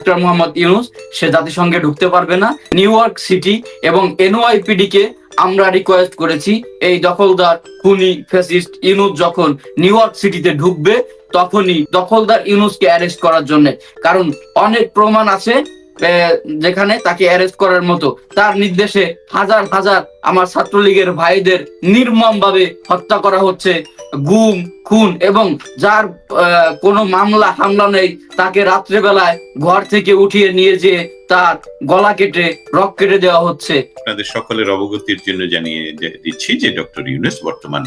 Doctor Mohammad Yunus, সে জাতিসংঘে ঢুকতে পারবে না। নিউ ইয়র্ক সিটি এবং এনওয়াইপিডি কে আমরা রিকোয়েস্ট করেছি, এই দখলদার খুনি ফ্যাসিস্ট ইউনুস যখন নিউ ইয়র্ক সিটিতে ঢুকবে, তখনই দখলদার ইউনুসকে অ্যারেস্ট করার জন্য। কারণ অনেক প্রমাণ আছে যেখানে তাকে অ্যারেস্ট করার মতো, তার নির্দেশে হাজার হাজার আমার ছাত্রলীগের ভাইদের নির্মম ভাবে হত্যা করা হচ্ছে। গুম, খুন এবং যার কোনো মামলা হামলা নেই, তাকে রাত্রেবেলায় ঘর থেকে উঠিয়ে নিয়ে যেয়ে তার গলা কেটে রক কেটে দেওয়া হচ্ছে। আপনাদের সকলের অবগতির জন্য জানিয়ে দিচ্ছি যে ডক্টর ইউনুস বর্তমান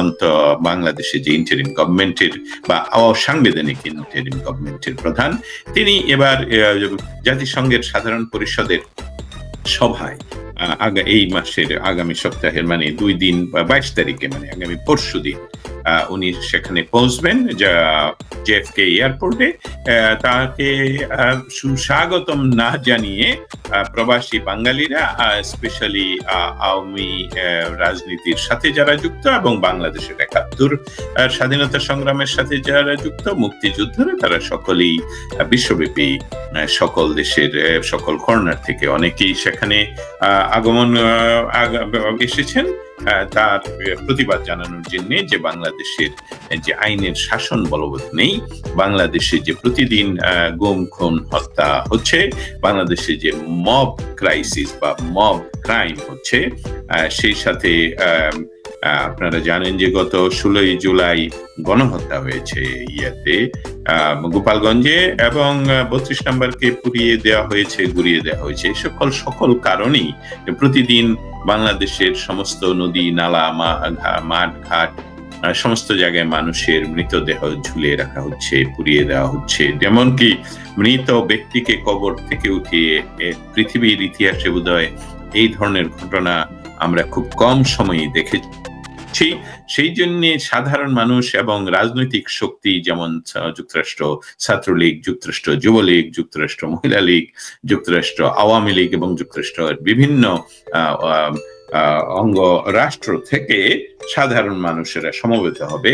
অন্ত বাংলাদেশে যে ইন্টারিম গভর্নমেন্টের বা অসাংবিধানিক ইন্টারিম গভর্নমেন্টের প্রধান, তিনি এবার জাতিসংঘের সাধারণ পরিষদের সভায় আগা- এই মাসের আগামী সপ্তাহের মানে দুই দিন বা বাইশ তারিখে মানে আগামী পরশু দিন উনি সেখানে পৌঁছবেন যা জেএফকে এয়ারপোর্টে তাকে সুস্বাগতম না জানিয়ে প্রবাসী বাঙালিরা স্পেশালি আওয়ামী রাজনীতির সাথে যারা যুক্ত এবং বাংলাদেশের একাত্তর স্বাধীনতা সংগ্রামের সাথে যারা যুক্ত, মুক্তিযোদ্ধারা, তারা সকলেই বিশ্বব্যাপী সকল দেশের সকল কর্নার থেকে অনেকেই সেখানে আগমন আগ- এসেছেন তার প্রতিবাদ জানানোর জন্য যে বাংলাদেশের যে আইনের শাসন বলবৎ নেই বাংলাদেশে যে প্রতিদিন গুম খুন হত্যা হচ্ছে বাংলাদেশে যে মব ক্রাইসিস বা মব ক্রাইম হচ্ছে সেই সাথে আহ, আপনারা জানেন যে গত ষোলোই জুলাই গণহত্যা হয়েছে ইয়াতে। গোপালগঞ্জে এবং বত্রিশ নম্বরকে পুড়িয়ে দেওয়া হয়েছে, গুড়িয়ে দেওয়া হয়েছে। সকল সকল কারণেই প্রতিদিন বাংলাদেশের সমস্ত নদী, নালা মাঠ, ঘাট সমস্ত জায়গায় মানুষের মৃতদেহ ঝুলিয়ে রাখা হচ্ছে, পুড়িয়ে দেওয়া হচ্ছে। যেমনকি মৃত ব্যক্তিকে কবর থেকে উঠিয়ে পৃথিবীর ইতিহাসে বোধহয় এই ধরনের ঘটনা আমরা খুব কম সময়ই দেখেছি সেই সেই জন্য সাধারণ মানুষ এবং রাজনৈতিক শক্তি যেমন যুক্তরাষ্ট্র ছাত্রলীগ, যুক্তরাষ্ট্র যুবলীগ, যুক্তরাষ্ট্র মহিলা লীগ, যুক্তরাষ্ট্র আওয়ামী লীগ এবং যুক্তরাষ্ট্রের বিভিন্ন অঙ্গ রাষ্ট্র থেকে সাধারণ মানুষেরা সমবেত হবে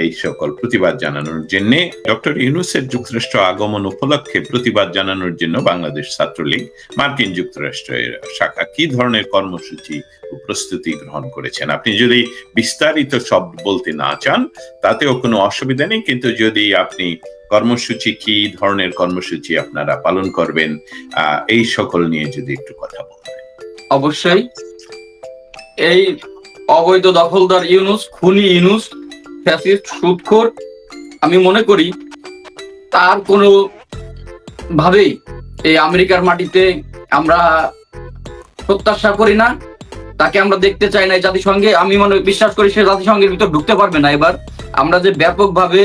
এই সকল প্রতিবাদ জানানোর জন্য ডক্টর ইউনুসের যুক্তরাষ্ট্র আগমন উপলক্ষে প্রতিবাদ জানানোর জন্য বাংলাদেশ ছাত্রলীগ, মার্কিন যুক্তরাষ্ট্রের শাখা কি ধরনের কর্মসূচি প্রস্তুতি গ্রহণ করেছেন? আপনি যদি বিস্তারিত সব বলতে না চান, তাতেও কোনো অসুবিধা নেই। কিন্তু যদি আপনি কর্মসূচি কি ধরনের কর্মসূচি আপনারা পালন করবেন এই সকল নিয়ে যদি একটু কথা বলতেন। অবশ্যই। এই অবৈধ দখলদার ইউনুস, খুনি ইউনুস ফ্যাসিস্ট সুদখোর আমি মনে করি তার কোনো ভাবেই এই আমেরিকার মাটিতে আমরা প্রত্যাশা করি না। তাকে আমরা দেখতে চাই না জাতিসংঘে। আমি মনে বিশ্বাস করি সে জাতিসংঘের ভিতর ঢুকতে পারবে না। এবার আমরা যে ব্যাপকভাবে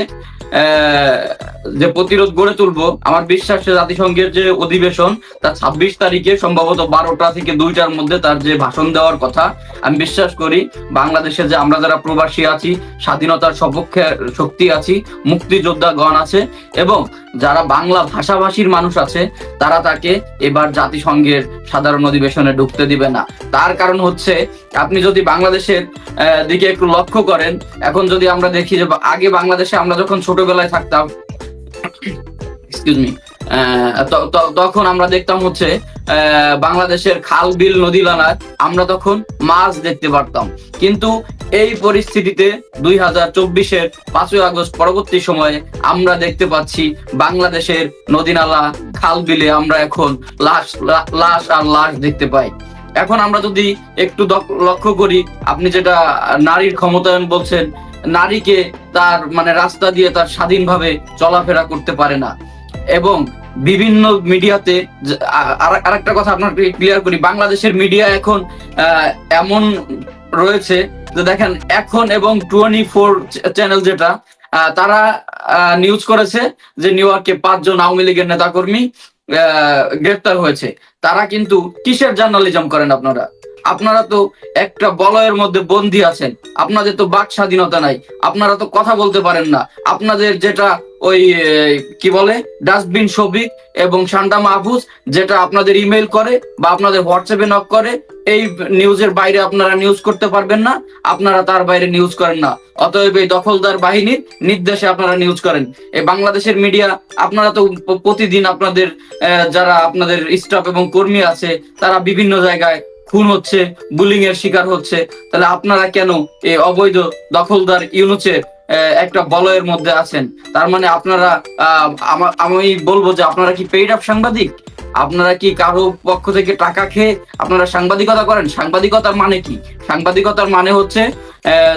যে প্রতিরোধ গড়ে তুলবো, আমার বিশ্বাস জাতিসংঘের যে অধিবেশন তার ছাব্বিশ তারিখে সম্ভবত বারোটা থেকে দুইটার মধ্যে তার যে ভাষণ দেওয়ার কথা, আমি বিশ্বাস করি বাংলাদেশে যে আমরা যারা প্রবাসী আছি, স্বাধীনতার সপক্ষে শক্তি আছি, মুক্তিযোদ্ধা গণ আছে, এবং যারা বাংলা ভাষাভাষীর মানুষ আছে, তারা তাকে এবার জাতিসংঘের সাধারণ অধিবেশনে ঢুকতে দিবে না। তার কারণ হচ্ছে, আপনি যদি বাংলাদেশের দিকে একটু লক্ষ্য করেন, এখন যদি আমরা দেখি যে আগে বাংলাদেশে আমরা যখন ছোটবেলায় থাকতাম। এক্সকিউজ মি তখন আমরা দেখতাম হচ্ছে বাংলাদেশের খাল, বিল, নদী নালায় আমরা তখন মাছ দেখতে পারতাম। কিন্তু এই পরিস্থিতিতে দুই হাজার চব্বিশের পাঁচই আগস্ট পরবর্তী সময়ে আমরা দেখতে পাচ্ছি বাংলাদেশের নদী নালা, খাল, বিলে আমরা এখন লাশ লাশ আর লাশ দেখতে পাই। এখন আমরা যদি একটু লক্ষ্য করি, আপনি যেটা নারীর ক্ষমতায়ন বলছেন নারীকে তার মানে রাস্তা দিয়ে তার স্বাধীনভাবে চলাফেরা করতে পারে না। এবং বিভিন্ন মিডিয়াতে আর- আরেকটা কথা আপনাকে ক্লিয়ার করি, বাংলাদেশের মিডিয়া এখন এমন রয়েছে যে দেখেন, এখন এবং টোয়েন্টি ফোর চ্যানেল যেটা তারা নিউজ করেছে যে নিউ ইয়র্কে পাঁচজন আওয়ামী লীগের নেতাকর্মী গ্রেপ্তার হয়েছে। তারা কিন্তু কিসের জার্নালিজম করেন আপনারা? আপনারা তো একটা বলয়ের মধ্যে বন্দি আছেন। আপনাদের তো বাক স্বাধীনতা নাই। আপনারা তো কথা বলতে পারেন না। আপনাদের যেটা ওই কি বলে, ডাস্টবিন শফিক এবং শান্তা মাহফুজ, যেটা আপনাদের ইমেল করে বা আপনাদের হোয়াটসঅ্যাপে নক করে, এই নিউজের বাইরে আপনারা নিউজ করতে পারবেন না। আপনারা তার বাইরে নিউজ করেন না। অতএব এই দখলদার বাহিনীর নির্দেশে আপনারা নিউজ করেন। এই বাংলাদেশের মিডিয়া, আপনারা তো প্রতিদিন আপনাদের যারা আপনাদের স্টাফ এবং কর্মী আছে, তারা বিভিন্ন জায়গায় খুন হচ্ছে বুলিং এর শিকার হচ্ছে তাহলে আপনারা কেন এই অবৈধ দখলদার আহ, একটা বলয়ের মধ্যে আছেন? তার মানে আপনারা আমি বলব যে আপনারা কি পেইড আপ সাংবাদিক? আপনারা কি কারও পক্ষ থেকে টাকা খেয়ে আপনারা সাংবাদিকতা করেন? সাংবাদিকতার মানে কি? সাংবাদিকতার মানে হচ্ছে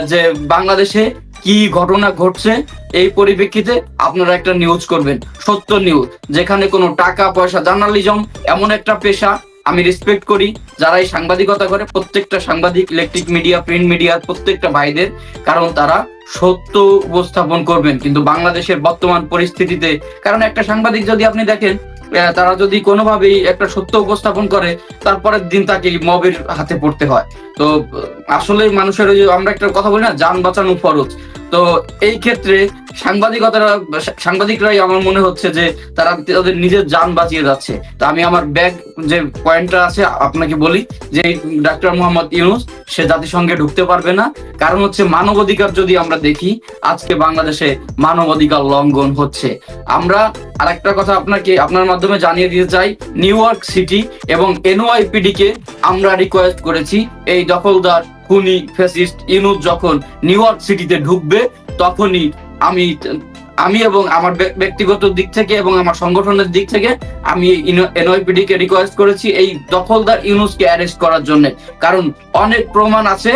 যে বাংলাদেশে কি ঘটনা ঘটছে এই পরিপ্রেক্ষিতে আপনারা একটা নিউজ করবেন। সত্য নিউজ যেখানে কোনো টাকা পয়সা জার্নালিজম এমন একটা পেশা আমি রেসপেক্ট করি। যারা এই সাংবাদিকতা করে, প্রত্যেকটা সাংবাদিক ইলেকট্রিক মিডিয়া প্রিন্ট মিডিয়া প্রত্যেকটা ভাইদের, কারণ তারা সত্য উপস্থাপন করবেন। কিন্তু বাংলাদেশের বর্তমান পরিস্থিতিতে, কারণ একটা সাংবাদিক যদি আপনি দেখেন তারা যদি কোনোভাবেই একটা সত্য উপস্থাপন করে, তারপরের দিন তাকে মবের হাতে পড়তে হয়। তো, আসলে মানুষের আমরা একটা কথা বলি না, যান বাঁচানো ফরজ। তো এই ক্ষেত্রে সাংবাদিকতারা সাংবাদিকরাই আমার মনে হচ্ছে যে তারা তাদের নিজের যান বাঁচিয়ে যাচ্ছে। তো আমি আমার ব্যাগ যে পয়েন্টটা আছে, আপনাকে বলি যে ডাক্তার মোহাম্মদ ইউনুস, সে জাতিসংঘে ঢুকতে পারবে না। কারণ হচ্ছে মানবাধিকার যদি আমরা দেখি, আজকে বাংলাদেশে মানবাধিকার লঙ্ঘন হচ্ছে। আমরা আরেকটা কথা আপনাকে, আপনার মাধ্যমে জানিয়ে দিতে চাই, নিউ ইয়র্ক সিটি এবং এনওয়াইপিডি কে আমরা রিকোয়েস্ট করেছি, এই দখলদার খুনি, ফ্যাসিস্ট ইউনুস যখন নিউ ইয়র্ক সিটিতে ঢুকবে, তখনই আমি আমি এবং আমার ব্যক্তিগত দিক থেকে এবং আমার সংগঠনের দিক থেকে আমি এনওয়াইপিডি কে রিকোয়েস্ট করেছি এই দখলদার ইউনুসকে অ্যারেস্ট করার জন্য। কারণ অনেক প্রমাণ আছে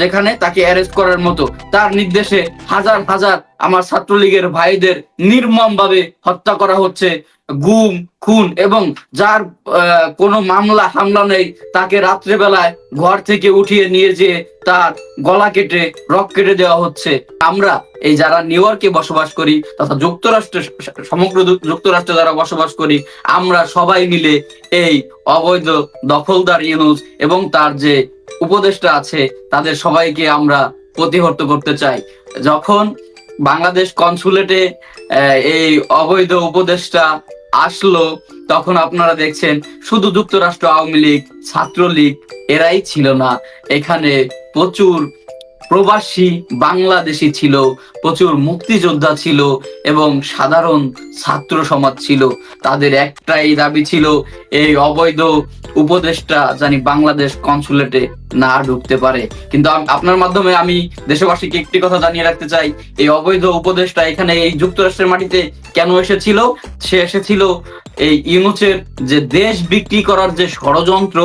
যেখানে তাকে অ্যারেস্ট করার মতো। তার নির্দেশে হাজার হাজার আমার ছাত্রলীগের ভাইদের নির্মম ভাবে হত্যা করা হচ্ছে। গুম, খুন এবং যার কোনো মামলা হামলা নেই, তাকে রাত্রেবেলায় ঘর থেকে উঠিয়ে নিয়ে যেয়ে তার গলা কেটে রক কেটে দেওয়া হচ্ছে। আমরা এই যারা নিউ ইয়র্কে বসবাস করি তথা যুক্তরাষ্ট্রে সমগ্র যুক্তরাষ্ট্রে যারা বসবাস করি, আমরা সবাই মিলে এই অবৈধ দখলদার ইউনুস এবং তার যে উপদেষ্টা আছে, তাদের সবাইকে আমরা প্রতিহত করতে চাই। যখন বাংলাদেশ কনসুলেটে এই অবৈধ উপদেষ্টা আসলো, তখন আপনারা দেখছেন শুধু যুক্তরাষ্ট্র, আওয়ামী লীগ, ছাত্রলীগ, এরাই ছিল না। এখানে প্রচুর প্রবাসী বাংলাদেশি ছিল, প্রচুর মুক্তিযোদ্ধা ছিল এবং সাধারণ ছাত্র সমাজ ছিল। তাদের একটাই দাবি ছিল, এই অবৈধ উপদেষ্টা জানি বাংলাদেশ কনসুলেটে না ঢুকতে পারে। কিন্তু আপনার মাধ্যমে আমি দেশবাসীকে একটি কথা জানিয়ে রাখতে চাই, এই অবৈধ উপদেষ্টা এখানে এই যুক্তরাষ্ট্রের মাটিতে কেন এসেছিল? সে এসেছিল এই ইউনুসের যে দেশ বিক্রি করার যে ষড়যন্ত্র,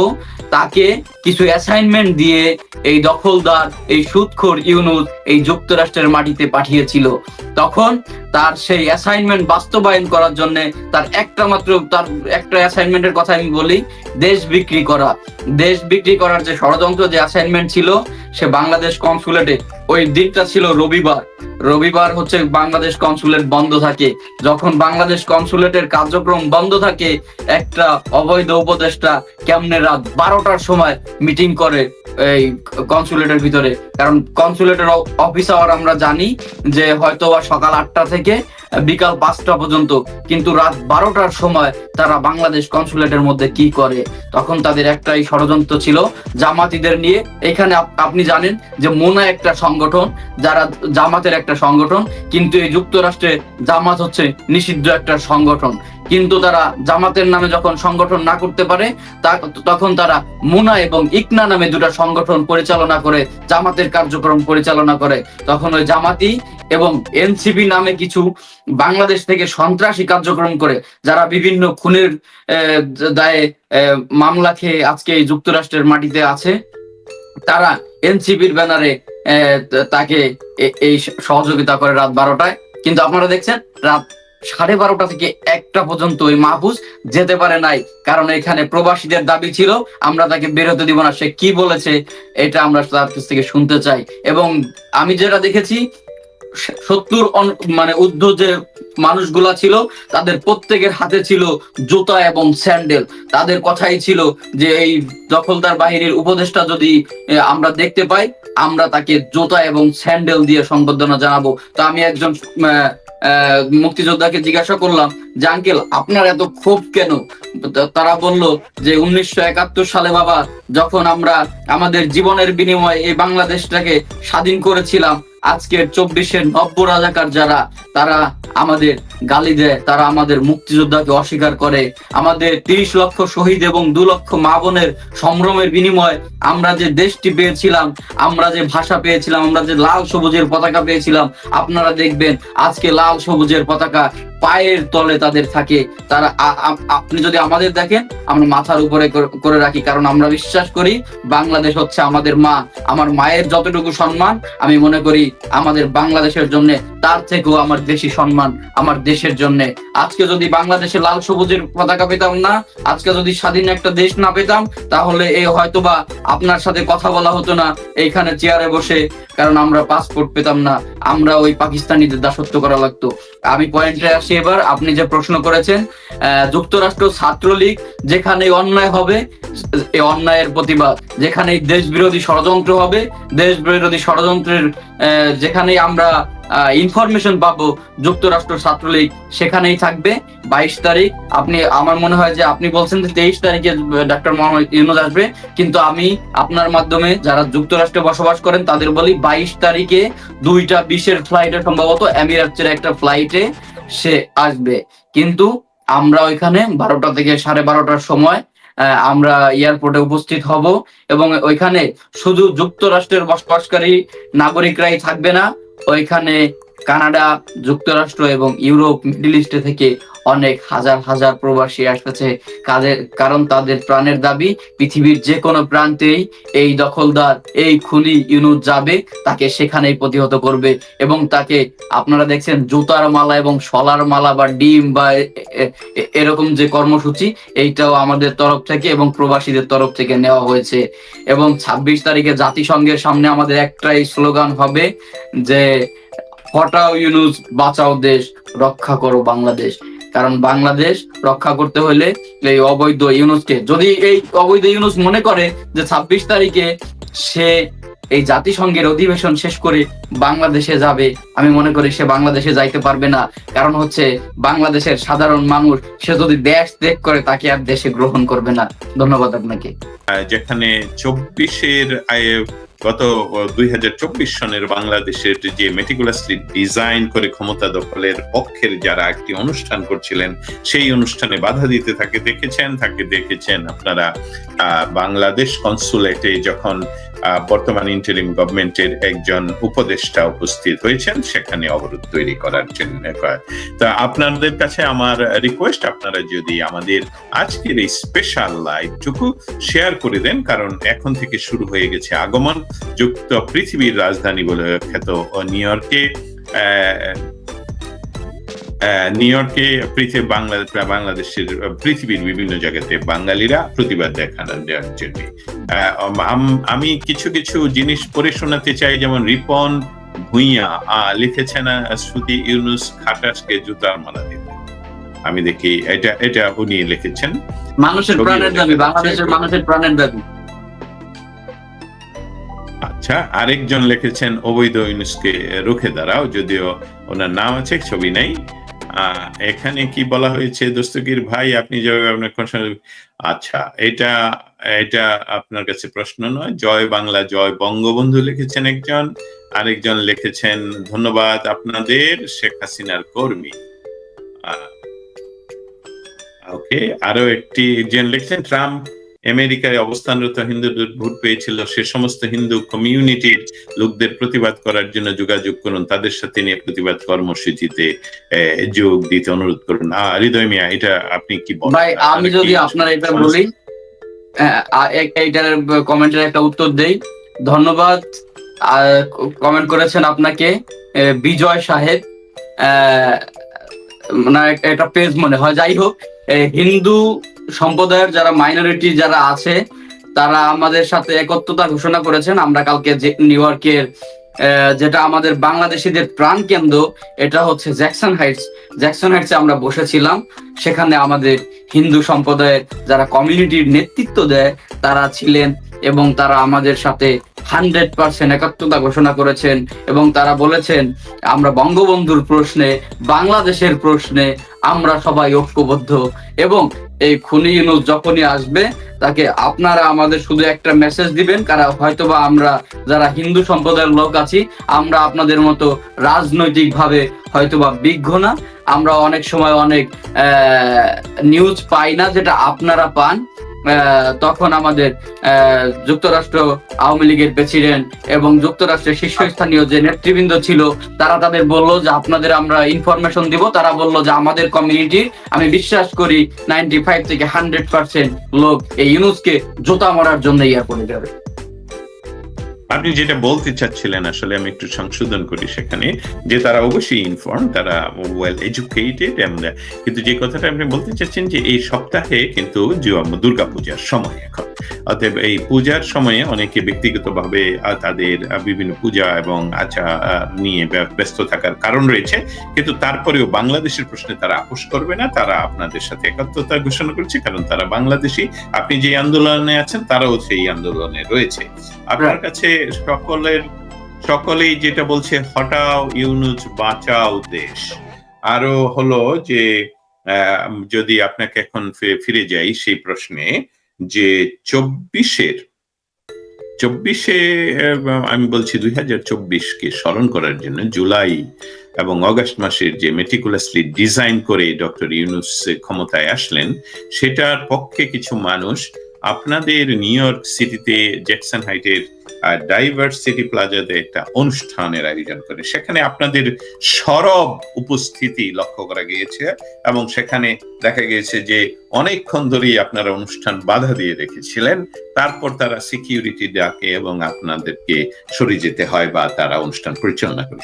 তাকে কিছু অ্যাসাইনমেন্ট দিয়ে এই দখলদার, এই সুদখোর ইউনুস এই যুক্তরাষ্ট্রের মাটিতে পাঠিয়েছিল। তখন তার সেই অ্যাসাইনমেন্ট বাস্তবায়ন করার জন্য তার একটা মাত্র, তার একটা অ্যাসাইনমেন্টের কথা আমি বলি, দেশ বিক্রি করা। দেশ বিক্রি করার যে ষড়যন্ত্র, যে অ্যাসাইনমেন্ট ছিল সে বাংলাদেশ কনসুলেটে, ওই দিনটা ছিল রবিবার। রবিবার হচ্ছে বাংলাদেশ কনসুলেট বন্ধ থাকে। যখন বাংলাদেশ কনসুলেটের কার্যক্রম বন্ধ থাকে, একটা অবৈধ উপদেষ্টা কেমনে রাত বারোটার সময় মিটিং করে এই কনসুলেটের ভিতরে? কারণ কনসুলেটের অফিস আওয়ার আমরা জানি যে হয়তো সকাল আটটা থেকে বিকাল পাঁচটা পর্যন্ত, কিন্তু রাত বারোটার সময় তারা বাংলাদেশ কনসুলেটের মধ্যে কি করে? তখন তাদের একটাই ষড়যন্ত্র ছিল জামাতিদের নিয়ে। এখানে আপনি জানেন যে মোনা একটা সংগঠন, যারা জামাতের একটা সংগঠন, কিন্তু এই যুক্তরাষ্ট্রে জামাত হচ্ছে নিষিদ্ধ একটা সংগঠন। কিন্তু তারা জামাতের নামে যখন সংগঠন না করতে পারে তখন তারা মুনা এবং ইকনা নামে দুটা সংগঠন পরিচালনা করে, জামাতের কার্যক্রম পরিচালনা করে। তখন ওই জামাতি এবং এনসিপি নামে কিছু বাংলাদেশ থেকে সন্ত্রাসী কার্যক্রম করে, যারা বিভিন্ন খুনের দায়ে মামলা খেয়ে আজকে এই যুক্তরাষ্ট্রের মাটিতে আছে, তারা এনসিপির ব্যানারে তাকে এই সহযোগিতা করে রাত বারোটায়। কিন্তু আপনারা দেখছেন, রাত সাড়ে বারোটা থেকে একটা পর্যন্ত ওই মাহফুজ যেতে পারে নাই, কারণ এখানে প্রবাসীদের দাবি ছিল, আমরা তাকে বেরোতে দিব না, সে কি বলেছে, এটা আমরা তার কাছ থেকে শুনতে চাই। এবং আমি যেটা দেখেছি সত্তর মানে ঊর্ধ্ব যে মানুষগুলা ছিল, তাদের প্রত্যেকের হাতে ছিল জুতা এবং স্যান্ডেল। তাদের কথাই ছিল যে এই দখলদার বাহিনীর উপদেষ্টা যদি আমরা দেখতে পাই, আমরা তাকে জুতা এবং স্যান্ডেল দিয়ে সম্বর্ধনা জানাব। তো আমি একজন মুক্তিযোদ্ধাকে জিজ্ঞাসা করলাম, যে আঙ্কেল, আপনার এত ক্ষোভ কেন? তারা বলল যে উনিশশো একাত্তর সালে বাবা, যখন আমরা আমাদের জীবনের বিনিময়ে এই বাংলাদেশটাকে স্বাধীন করেছিলাম আজকের চব্বিশের নব্য রাজাকার যারা তারা আমাদের গালি দেয়, তারা আমাদের মুক্তিযোদ্ধাকে অস্বীকার করে। আমাদের তিরিশ লক্ষ শহীদ এবং দু লক্ষ মা বোনের সম্ভ্রমের বিনিময়ে আমরা যে দেশটি পেয়েছিলাম, আমরা যে ভাষা পেয়েছিলাম, আমরা যে লাল সবুজের পতাকা পেয়েছিলাম, আপনারা দেখবেন আজকে লাল সবুজের পতাকা পায়ের তলে তাদের থাকে। তারা আপনি যদি আমাদের দেখেন, আমরা মাথার উপরে করে রাখি, কারণ আমরা বিশ্বাস করি বাংলাদেশ হচ্ছে আমাদের মা। আমার মায়ের যতটুকু সম্মান, আমি মনে করি আমাদের বাংলাদেশের জন্য তার থেকেও আমার বেশি সম্মান আমার দেশের জন্য। আজকে যদি বাংলাদেশে লাল সবুজের পতাকা পেতাম না আজকে যদি স্বাধীন একটা দেশ না পেতাম তাহলে এই হয়তোবা আপনার সাথে কথা বলা হতো না এইখানে চেয়ারে বসে কারণ আমরা পাসপোর্ট পেতাম না আমরা ওই পাকিস্তানিদের দাসত্ব করা লাগতো। আমি পয়েন্টে আসি এবার আপনি যে প্রশ্ন করেছেন যুক্তরাষ্ট্র ছাত্রলীগ যেখানে অন্যায় হবে অন্যায়ের প্রতিবাদ। যেখানে দেশ বিরোধী ষড়যন্ত্র হবে দেশ বিরোধী ষড়যন্ত্রের আহ, যেখানেই আমরা ইনফরমেশন পাবো যুক্তরাষ্ট্র ছাত্রলীগ সেখানেই থাকবে। বাইশ তারিখ, আপনি, আমার মনে হয় যে আপনি বলছেন যে তেইশ তারিখে ডাক্তার মোহাম্মদ ইউনুস আসবে। কিন্তু আমি আপনার মাধ্যমে যারা যুক্তরাষ্ট্রে বসবাস করেন, তাদের বলি বাইশ তারিখে দুইটা বিশের ফ্লাইটে সম্ভবত এমিরেটসের একটা ফ্লাইটে সে আসবে। কিন্তু আমরা ওইখানে বারোটা থেকে সাড়ে বারোটার সময় আমরা এয়ারপোর্টে উপস্থিত হব এবং ওইখানে শুধু যুক্তরাষ্ট্রের বসবাসকারী নাগরিকরাই থাকবে না ওইখানে কানাডা, যুক্তরাষ্ট্র এবং ইউরোপ, মিডল ইস্টে থেকে অনেক হাজার হাজার প্রবাসী আসতেছে। কাদের কারণ তাদের প্রাণের দাবি, পৃথিবীর যে কোনো প্রান্তেই এই দখলদার, এই খুনি ইউনুস যাবে, তাকে সেখানেই প্রতিহত করবে এবং তাকে, আপনারা দেখছেন জুতার মালা এবং শলার মালা বা ডিম বা এরকম যে কর্মসূচি, এইটাও আমাদের তরফ থেকে এবং প্রবাসীদের তরফ থেকে নেওয়া হয়েছে। এবং ছাব্বিশ তারিখে জাতিসংঘের সামনে আমাদের একটাই স্লোগান হবে যে হটাও ইউনুস, বাঁচাও দেশ, রক্ষা করো বাংলাদেশ। কারণ বাংলাদেশ রক্ষা করতে হলে এই অবৈধ ইউনুসকে, যদি এই অবৈধ ইউনুস মনে করে যে ছাব্বিশ তারিখে সে এই জাতিসংঘের অধিবেশন শেষ করে বাংলাদেশে যাবে, আমি মনে করি সে বাংলাদেশে যাইতে পারবে না। কারণ হচ্ছে বাংলাদেশের সাধারণ মানুষ, সে যদি দেশ ত্যাগ করে, তাকে আর দেশে গ্রহণ করবে না। ধন্যবাদ আপনাকে। যেখানে চব্বিশের গত দুই হাজার চব্বিশ সনের বাংলাদেশের যে মেটিকুলাসলি ডিজাইন করে ক্ষমতা দখলের পক্ষের যারা একটি অনুষ্ঠান করছিলেন, সেই অনুষ্ঠানে বাধা দিতে থাকে দেখেছেন, তাকে দেখেছেন আপনারা বাংলাদেশ কনসুলেটে যখন বর্তমান ইন্টারিম গভর্নমেন্টের একজন উপদেষ্টা উপস্থিত হয়েছেন, সেখানে অবরোধ তৈরি করার জন্য। তা আপনাদের কাছে আমার রিকোয়েস্ট আপনারা যদি আমাদের আজকের এই স্পেশাল লাইভটুকু শেয়ার করে দেন, কারণ এখন থেকে শুরু হয়ে গেছে আগমন, যুক্ত পৃথিবীর রাজধানী বলে খ্যাত নিউ ইয়র্কে নিউ ইয়র্কে পৃথিবী বাংলাদেশ বাংলাদেশের পৃথিবীর বিভিন্ন জায়গাতে বাঙালিরা প্রতিবাদ দেওয়ার জন্য। আমি কিছু কিছু জিনিস পড়ে শোনাতে চাই যেমন রিপন ভুইয়া লিখেছেন শ্রুতি ইউনুস খাটাসকে জুতার মালা দিতে। আমি দেখি এটা এটা উনি লিখেছেন। মানুষের প্রাণের দাবি বাংলাদেশের মানুষের প্রাণের দাবি। আচ্ছা আরেকজন লিখেছেন অবৈধ ইউনুসকে রুখে দাঁড়াও যদিও ওনার নাম আছে ছবি নেই। এখানে কি বলা হয়েছে, দস্তগীর ভাই, আপনি যেভাবে আপনার আচ্ছা এটা এটা আপনার কাছে প্রশ্ন নয়। জয় বাংলা, জয় বঙ্গবন্ধু লিখেছেন একজন, আরেকজন লিখেছেন, ধন্যবাদ আপনাদের, শেখ হাসিনার কর্মী। ওকে আরও একটি জন লিখছেন, ট্রাম্প আমেরিকায় অবস্থানরত হিন্দুদের ভোট পেয়েছিল। সে সমস্ত হিন্দু কমিউনিটির লোকদের প্রতিবাদ করার জন্য যোগাযোগ করুন। তাদের সাথে নিয়ে প্রতিবাদ কর্মসূচিতে যোগ দিতে অনুরোধ করুন। হৃদয় মিয়া এটা আপনি কি বলেন? ভাই আমি যদি আপনার এটা বলি এইটার কমেন্টের একটা উত্তর দেই। ধন্যবাদ। কমেন্ট করেছেন আপনাকে বিজয় সাহেব। আহ, মানে এক- একটা পেজ মনে হয়। যাই হোক হিন্দু সম্প্রদায়ের যারা মাইনরিটি যারা আছে, তারা আমাদের সাথে একত্রতা ঘোষণা করেছেন। আমরা কালকে নিউ ইয়র্কের যেটা আমাদের বাংলাদেশিদের প্রাণ কেন্দ্র, এটা হচ্ছে জ্যাকসন হাইটস জ্যাকসন হাইটসে আমরা বসেছিলাম। সেখানে আমাদের হিন্দু সম্প্রদায়ের যারা কমিউনিটির নেতৃত্ব দেয়, তারা ছিলেন এবং তারা আমাদের সাথে হান্ড্রেড পার্সেন্ট একাত্মতা ঘোষণা করেছেন এবং তারা বলেছেন, আমরা বঙ্গবন্ধুর প্রশ্নে, বাংলাদেশের প্রশ্নে আমরা সবাই ঐক্যবদ্ধ এবং এই খুনি ইউনুস যখনই আসবে, তাকে আপনারা আমাদের শুধু একটা মেসেজ দিবেন কারণ হয়তোবা আমরা যারা হিন্দু সম্প্রদায়ের লোক আছি, আমরা আপনাদের মতো রাজনৈতিক ভাবে হয়তোবা বিজ্ঞ না। আমরা অনেক সময় অনেক নিউজ পাই না যেটা আপনারা পান। তখন আমাদের যুক্তরাষ্ট্র আওয়ামী লীগের প্রেসিডেন্ট এবং যুক্তরাষ্ট্রের শীর্ষস্থানীয় যে নেতৃবৃন্দ ছিল, তারা তাদের বলল যে আপনাদের আমরা ইনফরমেশন দিব। তারা বলল যে আমাদের কমিউনিটি আমি বিশ্বাস করি নাইনটি ফাইভ থেকে হান্ড্রেড পার্সেন্ট লোক এই ইউনুসকে জোতা মারার জন্য ইয়া করে যাবে। আপনি যেটা বলতে চাচ্ছিলেন আসলে আমি একটু সংশোধন করি সেখানে যে তারা অবশ্যই ইনফর্ম তারা ওয়েল এডুকেটেড কিন্তু যে কথাটা আপনি বলতে চাচ্ছেন যে এই সপ্তাহে কিন্তু দুর্গা পূজার সময় এখন। অতএব এই পূজার সময়ে অনেকে ব্যক্তিগতভাবে তাদের বিভিন্ন পূজা এবং আহ, নিয়ে ব্যস্ত থাকার কারণ রয়েছে। কিন্তু তারপরেও বাংলাদেশের প্রশ্নে তারা আপোষ করবে না তারা আপনাদের সাথে একাত্মতা ঘোষণা করছে কারণ তারা বাংলাদেশি। আপনি যে আন্দোলনে আছেন তারাও সেই আন্দোলনে রয়েছে। আপনার কাছে সকলের, সকলেই যেটা বলছে, হটাও ইউনুস, বাঁচাও দেশ। আরও হলো যে যদি আপনাকে এখন ফিরে যাই সেই প্রশ্নে, যে চব্বিশের, চব্বিশে আমি বলছি দুই হাজার চব্বিশকে স্মরণ করার জন্য জুলাই এবং অগস্ট মাসের যে মেটিকুলাসলি ডিজাইন করে ডক্টর ইউনুস ক্ষমতায় আসলেন, সেটার পক্ষে কিছু মানুষ আপনাদের নিউ ইয়র্ক সিটিতে জ্যাকসন হাইটের ডাইভার্সিটি প্লাজাতে একটা অনুষ্ঠানের আয়োজন করে। সেখানে আপনাদের সরব উপস্থিতি লক্ষ্য করা গিয়েছে এবং সেখানে দেখা গিয়েছে যে অনেকক্ষণ ধরেই আপনারা অনুষ্ঠান বাধা দিয়ে রেখেছিলেন। তারপর তারা সিকিউরিটি ডাকে এবং আপনাদেরকে সরে যেতে হয় বা তারা অনুষ্ঠান পরিচালনা করে।